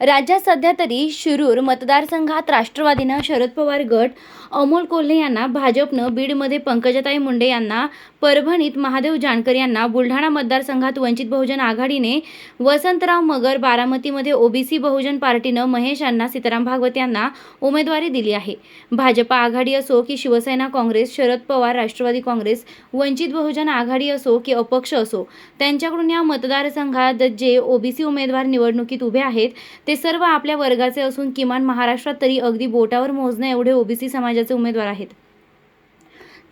राज्यात सध्या तरी शिरूर मतदारसंघात राष्ट्रवादीनं शरद पवार गट अमोल कोल्हे यांना भाजपनं बीडमध्ये पंकजाताई मुंडे यांना परभणीत महादेव जानकर यांना बुलढाणा मतदारसंघात वंचित बहुजन आघाडीने वसंतराव मगर बारामतीमध्ये ओबीसी बहुजन पार्टीनं महेश यांना सीताराम भागवत यांना उमेदवारी दिली आहे. भाजपा आघाडी असो की शिवसेना काँग्रेस शरद पवार राष्ट्रवादी काँग्रेस वंचित बहुजन आघाडी असो की अपक्ष असो त्यांच्याकडून या मतदारसंघात जे ओबीसी उमेदवार निवडणुकीत उभे आहेत ते सर्व आपल्या वर्गाचे असून किमान महाराष्ट्रात तरी अगदी बोटावर मोजण्या एवढे ओबीसी समाजाचे उमेदवार आहेत.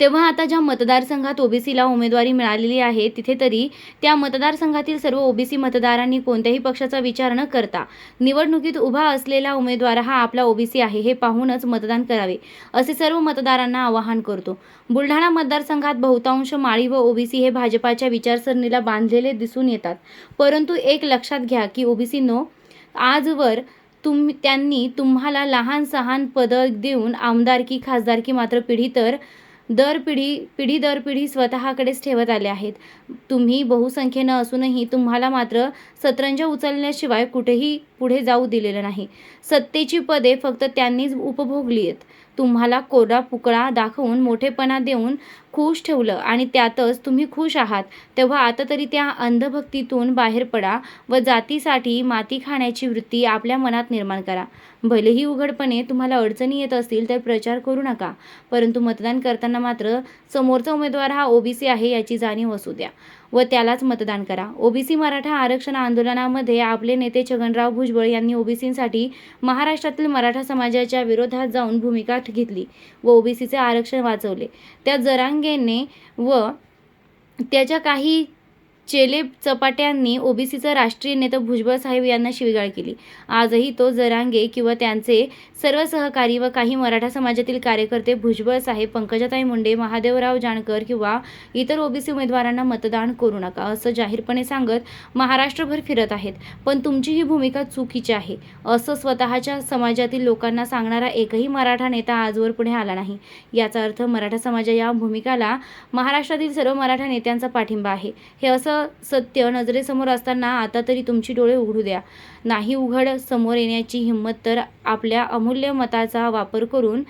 तेव्हा आता ज्या मतदारसंघात ओबीसीला उमेदवारी मिळालेली आहे तिथे तरी त्या मतदारसंघातील सर्व ओबीसी मतदारांनी कोणत्याही पक्षाचा विचार न करता निवडणुकीत उभा असलेला उमेदवार हा आपला ओबीसी आहे हे पाहूनच मतदान करावे असे सर्व मतदारांना आवाहन करतो. बुलढाणा मतदारसंघात बहुतांश माळी व ओबीसी हे भाजपाच्या विचारसरणीला बांधलेले दिसून येतात. परंतु एक लक्षात घ्या की ओबीसीनो आजवर तुम त्यांनी तुम्हाला लहान सहान पदं देऊन आमदारकी खासदारकी मात्र पिढी तर दर पिढी पिढी दर पिढी स्वतःकडेच ठेवत आले आहेत. तुम्ही बहुसंख्येनं असूनही तुम्हाला मात्र सतरंज उचलण्याशिवाय कुठेही पुढे जाऊ दिलेलं नाही. सत्तेची पदे फक्त त्यांनीच उपभोगली आहेत. तुम्हाला कोरा पुकळा दाखवून मोठेपणा देऊन खुश ठेवलं आणि त्यातच तुम्ही खुश आहात तेव्हा आता तरी त्या अंधभक्तीतून बाहेर पडा व जातीसाठी माती खाण्याची वृत्ती आपल्या मनात निर्माण करा. भलेही उघडपणे तुम्हाला अडचणी येत असतील तर प्रचार करू नका परंतु मतदान करताना मात्र समोरचा उमेदवार हा ओबीसी आहे याची जाणीव असू द्या. व त्यालाच मतदान करा. ओबीसी मराठा आरक्षण आंदोलनामध्ये आपले नेते छगनराव भुजबळ यांनी ओबीसींसाठी महाराष्ट्रातील मराठा समाजाच्या विरोधात जाऊन भूमिका घेतली व ओबीसीचे आरक्षण वाचवले. त्या जरांगेने व त्याच्या काही चेले चपाट्यांनी ओबीसीचा राष्ट्रीय नेता भुजबळ साहेब यांना शिवीगाळ केली. आजही तो जरांगे किंवा त्यांचे सर्व सहकारी व काही मराठा समाजातील कार्यकर्ते भुजबळ साहेब पंकजाताई मुंडे महादेवराव जानकर किंवा इतर ओबीसी उमेदवारांना मतदान करू नका असं जाहीरपणे सांगत महाराष्ट्रभर फिरत आहेत. पण तुमची ही भूमिका चुकीची आहे असं स्वतःच्या समाजातील लोकांना सांगणारा एकही मराठा नेता आजवर पुढे आला नाही. याचा अर्थ मराठा समाजा या भूमिकाला महाराष्ट्रातील सर्व मराठा नेत्यांचा पाठिंबा आहे. हे असं सत्य नजरेसमोर असताना आता तरी तुमची डोळे उघडू द्या. नाही उघड समोर येण्याची हिंमत तर आपल्या अमूल्य मताचा वापर करून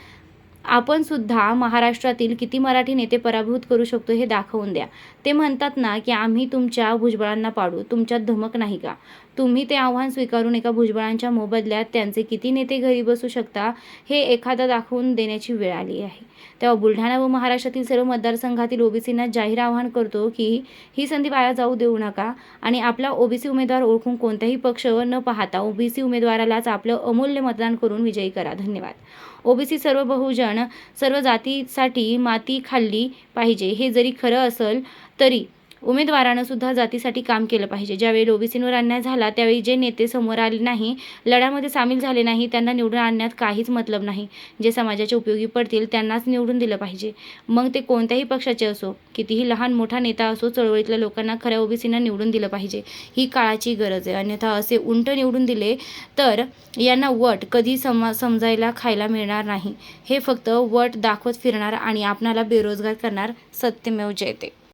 आपण सुद्धा महाराष्ट्रातील किती मराठी नेते पराभूत करू शकतो हे दाखवून द्या. ते म्हणतात ना की आम्ही तुमच्या भुजबळांना पाडू तुमच्यात धमक नाही का? तुम्ही ते आव्हान स्वीकारून एका भुजबळांच्या मोबदल्यात त्यांचे किती नेते घरी बसू शकता हे एखादा दाखवून देण्याची वेळ आली आहे. तेव्हा बुलढाणा व महाराष्ट्रातील सर्व मतदारसंघातील ओबीसींना जाहीर आव्हान करतो की ही संधी वाया जाऊ देऊ नका आणि आपला ओबीसी उमेदवार ओळखून कोणताही पक्ष न पाहता ओबीसी उमेदवारालाच आपलं अमूल्य मतदान करून विजयी करा. धन्यवाद. ओबीसी सर्व बहुजन सर्व जातीसाठी माती खाल्ली पाहिजे हे जरी खरं असेल तरी उमेदवारानं सुद्धा जातीसाठी काम केलं पाहिजे. ज्यावेळी ओबीसींवर अन्याय झाला त्यावेळी जे नेते समोर आले नाही लढ्यामध्ये सामील झाले नाही त्यांना निवडून आणण्यात काहीच मतलब नाही. जे समाजाच्या उपयोगी पडतील त्यांनाच निवडून दिलं पाहिजे. मग ते कोणत्याही पक्षाचे असो कितीही लहान मोठा नेता असो चळवळीतल्या लोकांना खऱ्या ओबीसींना निवडून दिलं पाहिजे. ही काळाची गरज आहे. अन्यथा असे उंट निवडून दिले तर यांना वट कधी समा समजायला खायला मिळणार नाही. हे फक्त वट दाखवत फिरणार आणि आपणाला बेरोजगार करणार सत्यमेव जयते.